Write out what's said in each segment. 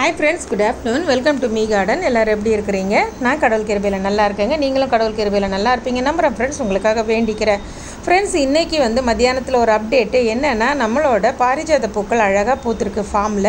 Hi friends good afternoon welcome to my garden எல்லோரும் எப்படி இருக்கிறீங்க? நான் கடவுள் கிருபையில் நல்லா இருக்கேங்க. நீங்களும் கடவுள் கிருபையில் நல்லா இருப்பீங்க. நம்புகிறேன் ஃப்ரெண்ட்ஸ் உங்களுக்காக வேண்டிக்கிறேன். ஃப்ரெண்ட்ஸ் இன்றைக்கி வந்து மத்தியானத்தில் ஒரு அப்டேட்டு என்னென்னா நம்மளோட பாரிஜாத பூக்கள் அழகாக பூத்திருக்கு ஃபார்மில்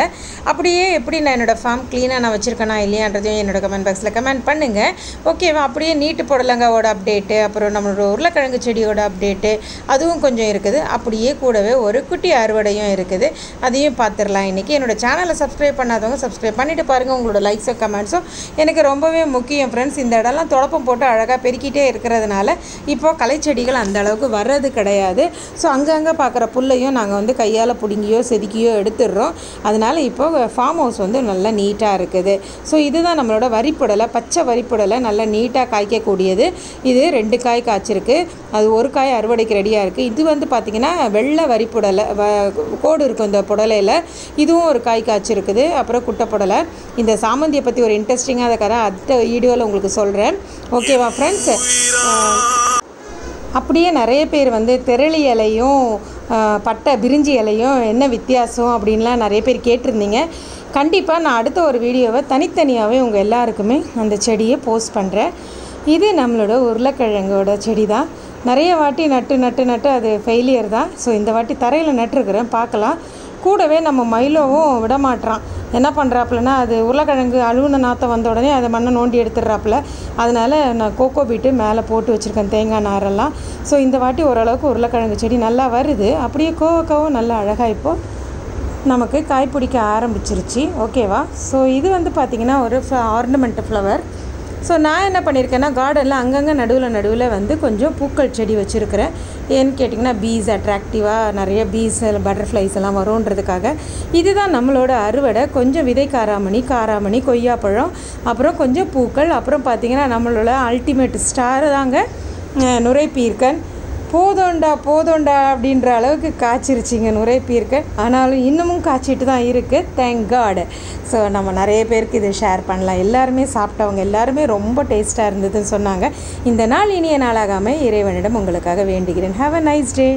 அப்படியே எப்படி நான் என்னோடய ஃபார்ம் க்ளீனாக நான் வச்சுருக்கேனா இல்லையான்றதையும் என்னோடய கமெண்ட் பாக்ஸில் கமெண்ட் பண்ணுங்கள் ஓகேவா அப்படியே நீட்டு புடலங்காவோட அப்டேட்டு அப்புறம் நம்மளோட உருளைக்கிழங்கு செடியோட அப்டேட்டு அதுவும் கொஞ்சம் இருக்குது. அப்படியே கூடவே ஒரு குட்டி அறுவடையும் இருக்குது. அதையும் பார்த்துடலாம். இன்றைக்கி என்னோடய சேனலை சப்ஸ்கிரைப் பண்ணாதவங்க சப்ஸ்கிரைப் பண்ணிவிட்டு பாருங்கள் உங்களோட லைக்ஸோ கமெண்ட்ஸோ எனக்கு ரொம்பவே முக்கியம் ஃப்ரெண்ட்ஸ் இந்த இடம்லாம் தொடப்பம் போட்டு அழகாக பெருக்கிட்டே இருக்கிறதுனால இப்போது கலைச்செடிகள் அந்தளவுக்கு வ வர்றது கிடையாது. ஸோ அங்கங்கே பார்க்குற புல்லையும் நாங்கள் வந்து கையால் பிடுங்கியோ செதுக்கியோ எடுத்துடுறோம். அதனால் இப்போது ஃபார்ம் ஹவுஸ் வந்து நல்லா நீட்டாக இருக்குது. ஸோ இதுதான் நம்மளோட வரிப்புடலை பச்சை வரிப்புடலை நல்லா நீட்டாக காய்க்கக்கூடியது. இது ரெண்டு காய் காய்ச்சிருக்கு. அது ஒரு காய் அறுவடைக்கு ரெடியாக இருக்குது இது வந்து பார்த்திங்கன்னா வெள்ளை வரிப்புடலை வ கோடு இருக்கும் இந்த புடலையில். இதுவும் ஒரு காய் காய்ச்சிருக்குது. அப்புறம் குட்டை புடலை இந்த சாமந்தியை பற்றி ஒரு இன்ட்ரெஸ்டிங்காக கதை அடுத்த வீடியோவில் உங்களுக்கு சொல்கிறேன் ஓகேவா ஃப்ரெண்ட்ஸ் அப்படியே நிறைய பேர் வந்து திரளி இலையும் பட்டை பிரிஞ்சி இலையும் என்ன வித்தியாசம் அப்படின்லாம் நிறைய பேர் கேட்டிருந்தீங்க. கண்டிப்பாக நான் அடுத்த ஒரு வீடியோவை தனித்தனியாகவே உங்கள் எல்லாருக்குமே அந்த செடியை போஸ்ட் பண்ணுறேன் இது நம்மளோட உருளைக்கிழங்கோட செடி தான் நிறைய வாட்டி நட்டு நட்டு நட்டு அது ஃபெயிலியர் தான். ஸோ இந்த வாட்டி தரையில் நட்டுருக்குறேன் பார்க்கலாம். கூடவே நம்ம மயிலோவும் விடமாட்டான் என்ன பண்ணுறாப்புலனா அது உருளைக்கிழங்கு அழுவுன நாற்றம் வந்த உடனே அதை மண்ணை நோண்டி எடுத்துடுறாப்புல. அதனால் நான் கோகோ பீட்டு மேலே போட்டு வச்சுருக்கேன் தேங்காய் நாரெல்லாம். ஸோ இந்த வாட்டி ஓரளவுக்கு உருளைக்கிழங்கு செடி நல்லா வருது. அப்படியே கோவக்காவும் நல்லா அழகாக இப்போது நமக்கு காய் பிடிக்க ஆரம்பிச்சிருச்சு. ஓகேவா ஸோ இது வந்து பார்த்திங்கன்னா ஒரு ஆர்னமெண்ட் ஃப்ளவர் ஸோ நான் என்ன பண்ணியிருக்கேன்னா கார்டனில் அங்கங்கே நடுவில் நடுவில் வந்து கொஞ்சம் பூக்கள் செடி வச்சுருக்கிறேன். ஏன்னு கேட்டிங்கன்னா பீஸ் அட்ராக்டிவாக நிறைய பீஸ் பட்டர்ஃப்ளைஸ் எல்லாம் வரும்ன்றதுக்காக. இதுதான் நம்மளோட அறுவடை. கொஞ்சம் விதை காராமணி காராமணி கொய்யாப்பழம் அப்புறம் கொஞ்சம் பூக்கள். அப்புறம் பார்த்திங்கன்னா நம்மளோட அல்டிமேட் ஸ்டார் தாங்க நுரைப்பீர்க்கன் போதோண்டா போதோண்டா அப்படின்ற அளவுக்கு காய்ச்சிருச்சிங்க நுரைப்பீர்க்க ஆனாலும் இன்னமும் காய்ச்சிட்டு தான் இருக்குது தேங்க் காடு ஸோ நம்ம நிறைய பேருக்கு இதை ஷேர் பண்ணலாம். எல்லாருமே சாப்பிட்டவங்க எல்லாருமே ரொம்ப டேஸ்ட்டாக இருந்ததுன்னு சொன்னாங்க. இந்த நாள் இனிய நாளாகாமல் இறைவனிடம் உங்களுக்காக வேண்டுகிறேன். Have a nice day